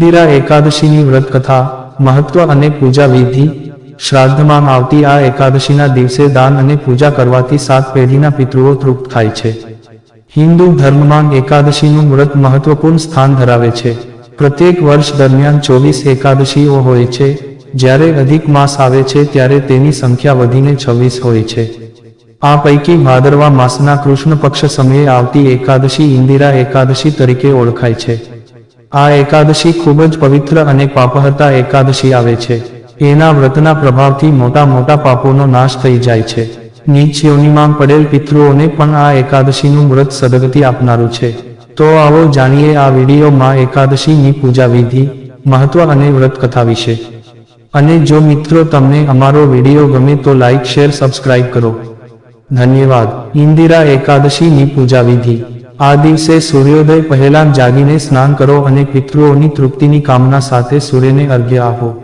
ઇન્દિરા એકાદશીની વ્રત કથા મહત્વ અને પૂજા વિધિ. શ્રાદ્ધમાં આવતી આ એકાદશીના દિવસે દાન અને પૂજા કરવાથી સાત પેઢીના પિતૃઓ તૃપ્ત થાય છે. હિન્દુ ધર્મમાં એકાદશીનું વ્રત મહત્વપૂર્ણ સ્થાન ધરાવે છે. પ્રત્યેક વર્ષ દરમિયાન ચોવીસ એકાદશીઓ હોય છે. જ્યારે અધિક માસ આવે છે ત્યારે તેની સંખ્યા વધીને છવ્વીસ હોય છે. આ પૈકી ભાદરવા માસના કૃષ્ણ પક્ષ સમયે આવતી એકાદશી ઇન્દિરા એકાદશી તરીકે ઓળખાય છે. આ એકાદશી ખૂબ જ પવિત્ર અને પાપહતા એકાદશી આવે છે. એના વ્રતના પ્રભાવથી મોટા મોટા પાપોનો નાશ થઈ જાય છે. નીચ યોનિમાં પડેલ પિતૃઓને પણ આ એકાદશીનું વ્રત સદગતિ આપનારું છે. તો આવો જાણીએ આ વિડીયોમાં એકાદશીની પૂજા વિધિ, મહત્વ અને વ્રત કથા વિશે. અને જો મિત્રો તમને અમારો વીડિયો ગમે તો લાઇક શેર સબસ્ક્રાઇબ કરો. ધન્યવાદ. ઇન્દિરા એકાદશીની પૂજા વિધિ. આ દિવસે સૂર્યોદય પહેલા જાગીને સ્નાન કરો અને પિતૃઓની તૃપ્તિની કામના સાથે સૂર્યને અર્ઘ્ય આપો.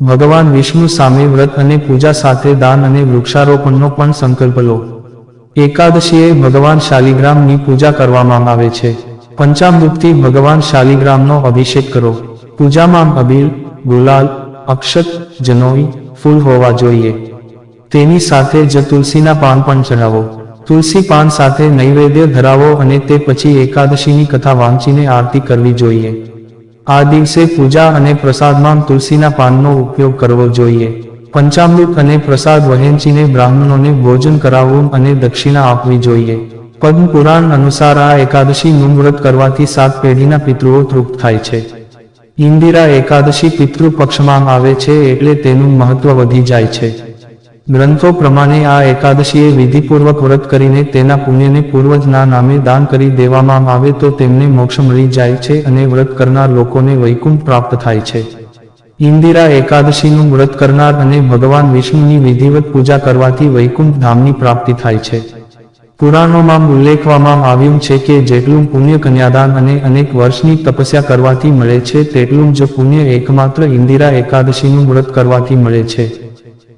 ભગવાન વિષ્ણુ સામે વ્રત અને પૂજા સાથે દાન અને વૃક્ષારોપણનો પણ સંકલ્પ લો. એકાદશીએ ભગવાન શાલિગ્રામની પૂજા કરવામાં આવે છે. પંચામૃતથી ભગવાન શાલિગ્રામનો અભિષેક કરો. પૂજામાં અબીર ગુલાલ, અક્ષત, જનોઈ, ફૂલ હોવા જોઈએ. તેની સાથે જ તુલસીના પાન પણ ચઢાવો. તુલસી પાન સાથે નૈવેદ્ય ધરાવો અને તે પછી એકાદશીની કથા વાંચીને આરતી કરવી જોઈએ. આ દિવસે પૂજા અને પ્રસાદમાં તુલસીના પાનનો ઉપયોગ કરવો જોઈએ. પંચામૃત અને પ્રસાદ વહેંચીને બ્રાહ્મણોને ભોજન કરાવવું અને દક્ષિણા આપવી જોઈએ. પદ્મ પુરાણ અનુસાર આ એકાદશીનું વ્રત કરવાથી સાત પેઢીના પિતૃઓ તૃપ્ત થાય છે. ઇન્દિરા એકાદશી પિતૃ પક્ષમાં આવે છે એટલે તેનું મહત્વ વધી જાય છે. ગ્રંથો પ્રમાણે આ એકાદશીએ વિધિપૂર્વક વ્રત કરીને તેના પુણ્યને પૂર્વજના નામે દાન કરી દેવામાં આવે તો તેમને મોક્ષ મળી જાય છે અને વ્રત કરનાર લોકોને વૈકુંઠ પ્રાપ્ત થાય છે. ઇન્દિરા એકાદશીનું વ્રત કરનાર અને ભગવાન વિષ્ણુની વિધિવત પૂજા કરવાથી વૈકુંઠ ધામની પ્રાપ્તિ થાય છે. પુરાણોમાં ઉલ્લેખવામાં આવ્યું છે કે જેટલું પુણ્ય કન્યાદાન અને અનેક વર્ષની તપસ્યા કરવાથી મળે છે, તેટલું જ પુણ્ય એકમાત્ર ઇન્દિરા એકાદશીનું વ્રત કરવાથી મળે છે.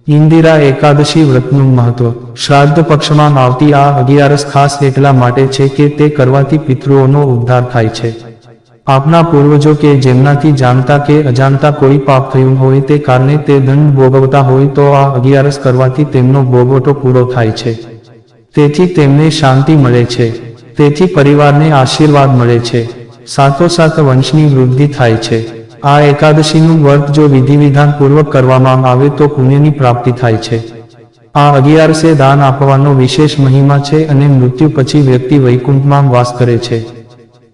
ઇન્દિરા એકાદશી વ્રતનું મહત્વ. શ્રાદ્ધ પક્ષમાં આવતી આ અગિયારસ ખાસ એટલા માટે છે કે તે કરવાથી પિતૃઓનો ઉદ્ધાર થાય છે. આપના પૂર્વજો કે જેમનાથી જાણતા કે અજાણતા કોઈ પાપ થયું હોય તે કારણે તે દંડ ભોગવતા હોય તો આ અગિયારસ કરવાથી તેમનો ભોગવટો પૂરો થાય છે. તેથી તેમને શાંતિ મળે છે. તેથી પરિવારને આશીર્વાદ મળે છે. સાથોસાથ વંશની વૃદ્ધિ થાય છે. આ એકાદશીનું વ્રત જો વિધિ વિધાન પૂર્વક કરવામાં આવે તો પુણ્યની પ્રાપ્તિ થાય છે. આ અગિયારસે દાન આપવાનો વિશેષ મહિમા છે અને મૃત્યુ પછી વ્યક્તિ વૈકુંઠમાં વાસ કરે છે.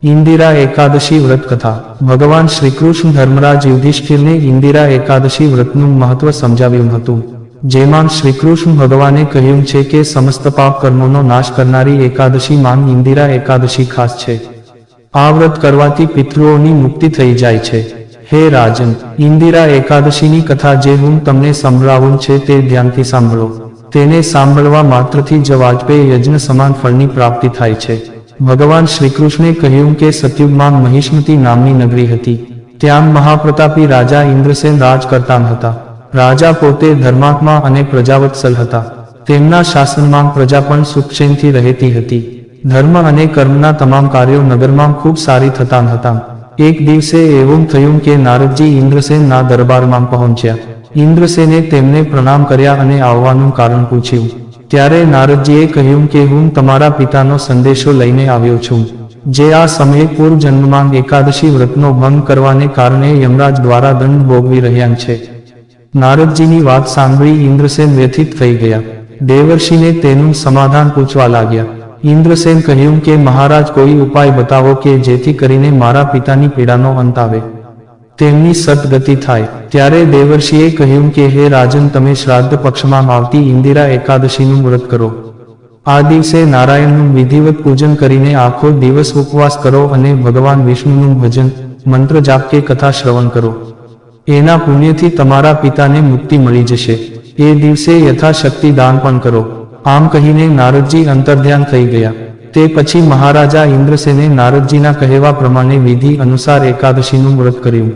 ઇન્દિરા એકાદશી વ્રત કથા. ભગવાન શ્રીકૃષ્ણ ધર્મરાજ યુધિષ્ઠિરને ઇન્દિરા એકાદશી વ્રતનું મહત્વ સમજાવ્યું હતું. જેમાં શ્રીકૃષ્ણ ભગવાને કહ્યું છે કે સમસ્ત પાપ કર્મોનો નાશ કરનારી એકાદશી માન ઇન્દિરા એકાદશી ખાસ છે. આ વ્રત કરવાથી પિતૃઓની મુક્તિ થઈ જાય છે. હે રાજન, ઇન્દિરા એકાદશીની કથા જે હું તમને સંભળાવું છે તે ધ્યાનથી સાંભળો. તેને સાંભળવા માત્રથી જ વાજપેયી યજ્ઞ સમાન ફળની પ્રાપ્તિ થાય છે. ભગવાન શ્રીકૃષ્ણે કહ્યું કે સતયુગમાં મહિષ્મતી નામની નગરી હતી. ત્યાં મહાપ્રતાપી રાજા ઇન્દ્રસેન રાજ કરતા હતા. રાજા પોતે ધર્માત્મા અને પ્રજાવત્સલ હતા. તેમના શાસનમાં પ્રજા પણ સુખચેનથી રહેતી હતી. ધર્મ અને કર્મના તમામ કાર્યો નગરમાં ખૂબ સારી થતા હતા એક દિવસે એવું થયું કે નારદજી ઇન્દ્રસેનના દરબારમાં પહોંચ્યા. ઇન્દ્રસેને તેમને પ્રણામ કર્યા અને આવવાનું કારણ પૂછ્યું. ત્યારે નારદજીએ કહ્યું કે હું તમારા પિતાનો સંદેશો લઈને આવ્યો છું. જે આ સમયે પૂર્વજન્મમાં એકાદશી વ્રતનો ભંગ કરવાને કારણે યમરાજ દ્વારા દંડ ભોગવી રહ્યા છે. નારદજીની વાત સાંભળી ઇન્દ્રસેન વ્યથિત થઈ ગયા. દેવર્ષિને તેનું સમાધાન પૂછવા લાગ્યા. ઇન્દ્રસેન કહ્યું કે, મહારાજ, કોઈ ઉપાય બતાવો કે જેથી કરીને મારા પિતાની પીડાનો અંત આવે. તેમની સદગતિ થાય. ત્યારે દેવર્ષિએ કહ્યું કે, હે રાજન, તમે શ્રાદ્ધ પક્ષમાં આવતી ઇન્દિરા એકાદશીનું વ્રત કરો. આ દિવસે નારાયણનું વિધિવત પૂજન કરીને આખો દિવસ ઉપવાસ કરો અને ભગવાન વિષ્ણુનું ભજન, મંત્ર જાપ કે કથા શ્રવણ કરો. એના પુણ્યથી તમારા પિતાને મુક્તિ મળી જશે. એ દિવસે યથાશક્તિ દાન પણ કરો. આમ કહીને નારદજી અંતર્ધ્યાન થઈ ગયા. તે પછી મહારાજા ઇન્દ્રસેને નારદજીના કહેવા પ્રમાણે વિધિ અનુસાર એકાદશીનું વ્રત કર્યું.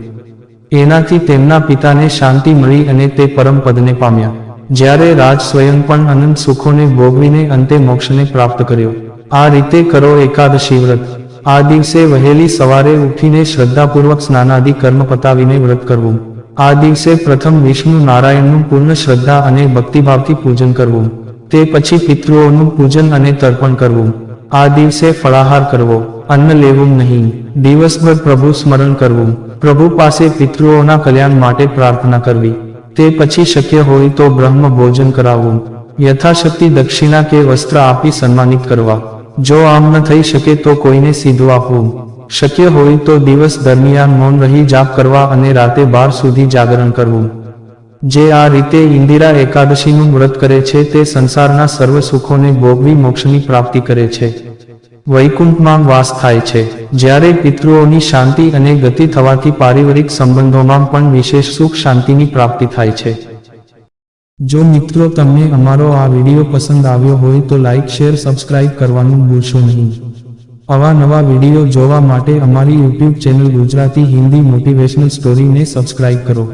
એનાથી તેમના પિતાને શાંતિ મળી અને તે પરમ પદને પામ્યા. જ્યારે રાજ સ્વયં પણ અનંત સુખોને ભોગવીને અંતે મોક્ષને પ્રાપ્ત કર્યો. આ રીતે કરો એકાદશી વ્રત. આ દિવસે વહેલી સવારે ઉઠીને શ્રદ્ધાપૂર્વક સ્નાનાદિ કર્મ પતાવીને વ્રત કરવું. આ દિવસે પ્રથમ વિષ્ણુ નારાયણનું પૂર્ણ શ્રદ્ધા અને ભક્તિભાવથી પૂજન કરવું. તે પછી પિતૃઓનું પૂજન અને તર્પણ કરવું. આ દિવસે ફળાહાર કરવો, અન્ન લેવું નહીં. દિવસભર પ્રભુ સ્મરણ કરવું. પ્રભુ પાસે પિતૃઓના કલ્યાણ માટે પ્રાર્થના કરવી. તે પછી શક્ય હોય તો બ્રહ્મ ભોજન કરાવવું. યથાશક્તિ દક્ષિણા કે વસ્ત્ર આપી સન્માનિત કરવા. જો આમ ન થઈ શકે તો કોઈને સીધું આપવું. શક્ય હોય તો દિવસ દરમિયાન મૌન રહી જાપ કરવા અને રાતે બાર સુધી જાગરણ કરવું. જે આ રીતે ઇન્દિરા એકાદશીનું વ્રત કરે છે, તે સંસારના સર્વ સુખોને ભોગવી મોક્ષની પ્રાપ્તિ કરે છે. વૈકુંઠમાં વાસ થાય છે. જ્યારે પિતૃઓની શાંતિ અને ગતિ થવાથી પારિવારિક સંબંધોમાં પણ વિશેષ સુખ શાંતિની પ્રાપ્તિ થાય છે. જો મિત્રો તમને અમારો આ વીડિયો પસંદ આવ્યો હોય તો લાઇક શેર, સબસ્ક્રાઇબ કરવાનું ભૂલશો નહીં. આવા નવા વીડિયો જોવા માટે અમારી YouTube channel Gujarati Hindi motivational સ્ટોરીને subscribe કરો.